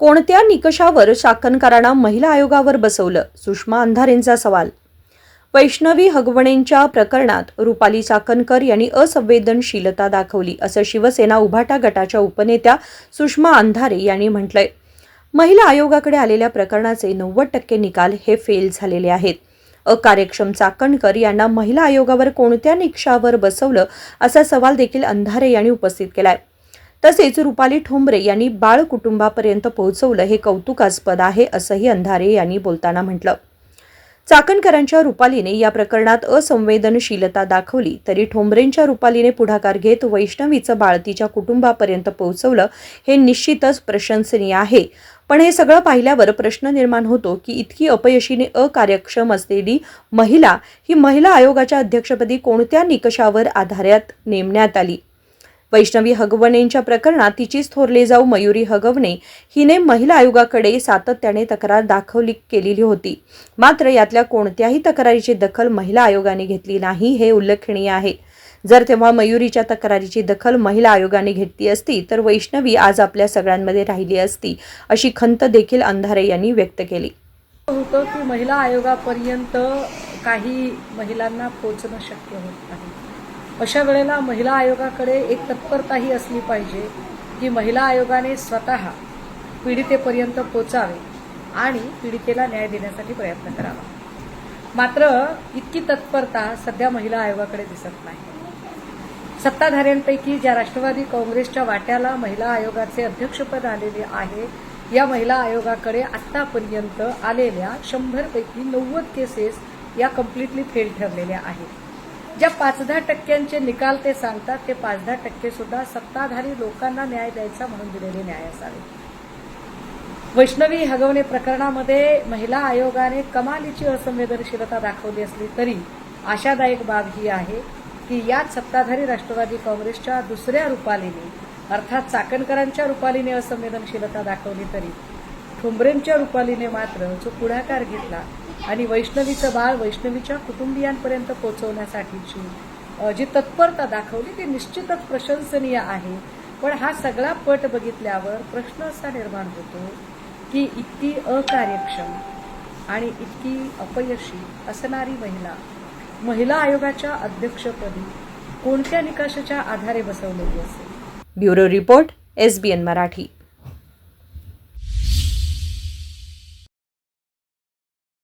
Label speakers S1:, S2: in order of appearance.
S1: कोणत्या निकषावर शाकनकारांना महिला आयोगावर बसवलं? सुषमा अंधारेंचा सवाल. वैष्णवी हगवणेंच्या प्रकरणात रुपाली चाकणकर यांनी असंवेदनशीलता दाखवली असं शिवसेना उभाटा गटाच्या उपनेत्या सुषमा अंधारे यांनी म्हटलंय. महिला आयोगाकडे आलेल्या प्रकरणाचे नव्वद टक्के निकाल हे फेल झालेले आहेत. अकार्यक्षम चाकणकर यांना महिला आयोगावर कोणत्या निकषावर बसवलं असा सवाल देखील अंधारे यांनी उपस्थित केलाय. तसेच रुपाली ठोंबरे यांनी बाळ कुटुंबापर्यंत पोहोचवलं हे कौतुकास्पद आहे असंही अंधारे यांनी बोलताना म्हटलं. चाकणकरांच्या रुपालीने या प्रकरणात असंवेदनशीलता दाखवली तरी ठोंबरेंच्या रुपालीने पुढाकार घेत वैष्णवीचं बाळ तिच्या कुटुंबापर्यंत पोहोचवलं हे निश्चितच प्रशंसनीय आहे. पण हे सगळं पाहिल्यावर प्रश्न निर्माण होतो की इतकी अपयशीने अकार्यक्षम असलेली महिला ही महिला आयोगाच्या अध्यक्षपदी कोणत्या निकषावर आधारात नेमण्यात आली? वैष्णवी हगवणेंच्या प्रकरणात तिचीच थोरले जाऊ मयुरी हगवणे हिने महिला आयोगाकडे सातत्याने तक्रार दाखवली केलेली होती. मात्र यातल्या कोणत्याही तक्रारीची दखल महिला आयोगाने घेतली नाही हे उल्लेखनीय आहे. जर तेव्हा मयुरीच्या तक्रारीची दखल महिला आयोगाने घेतली असती तर वैष्णवी आज आपल्या सगळ्यांमध्ये राहिली असती अशी खंत देखील अंधारे यांनी व्यक्त केली.
S2: होतं की महिला आयोगापर्यंत काही महिलांना पोचणं शक्य होत नाही. अशा वेळेला महिला आयोगाकडे एक तत्परताही असली पाहिजे की महिला आयोगाने स्वतः पीडितेपर्यंत पोचावे आणि पीडितेला न्याय देण्यासाठी प्रयत्न करावा. मात्र इतकी तत्परता सध्या महिला आयोगाकडे दिसत नाही. सत्ताधाऱ्यांपैकी ज्या राष्ट्रवादी काँग्रेसच्या वाट्याला महिला आयोगाचे अध्यक्षपद आलेले आहे या महिला आयोगाकडे आतापर्यंत आलेल्या शंभरपैकी नव्वद केसेस या कम्प्लिटली फेल ठरलेल्या आहेत. ज्या पाच दहा टक्क्यांचे निकाल ते सांगतात ते पाच दहा टक्के सुद्धा सत्ताधारी लोकांना न्याय द्यायचा म्हणून दिलेले न्याय असावे. वैष्णवी हगवणे प्रकरणामध्ये महिला आयोगाने कमालीची असंवेदनशीलता दाखवली असली तरी आशादायक बाब ही आहे की याच सत्ताधारी राष्ट्रवादी काँग्रेसच्या दुसऱ्या रुपालीने अर्थात चाकणकरांच्या रुपालीने असंवेदनशीलता दाखवली तरी ठुंबरेंच्या रुपालीने मात्र जो पुढाकार घेतला आणि वैष्णवीचं बाळ वैष्णवीच्या कुटुंबियांपर्यंत पोहोचवण्यासाठीची जी तत्परता दाखवली ती निश्चितच प्रशंसनीय आहे. पण हा सगळा पट बघितल्यावर प्रश्न असा निर्माण होतो की इतकी अकार्यक्षम आणि इतकी अपयशी असणारी महिला महिला आयोगाच्या अध्यक्षपदी कोणत्या निकषाच्या आधारे बसवलेली असेल?
S1: Bureau report SBN Marathi.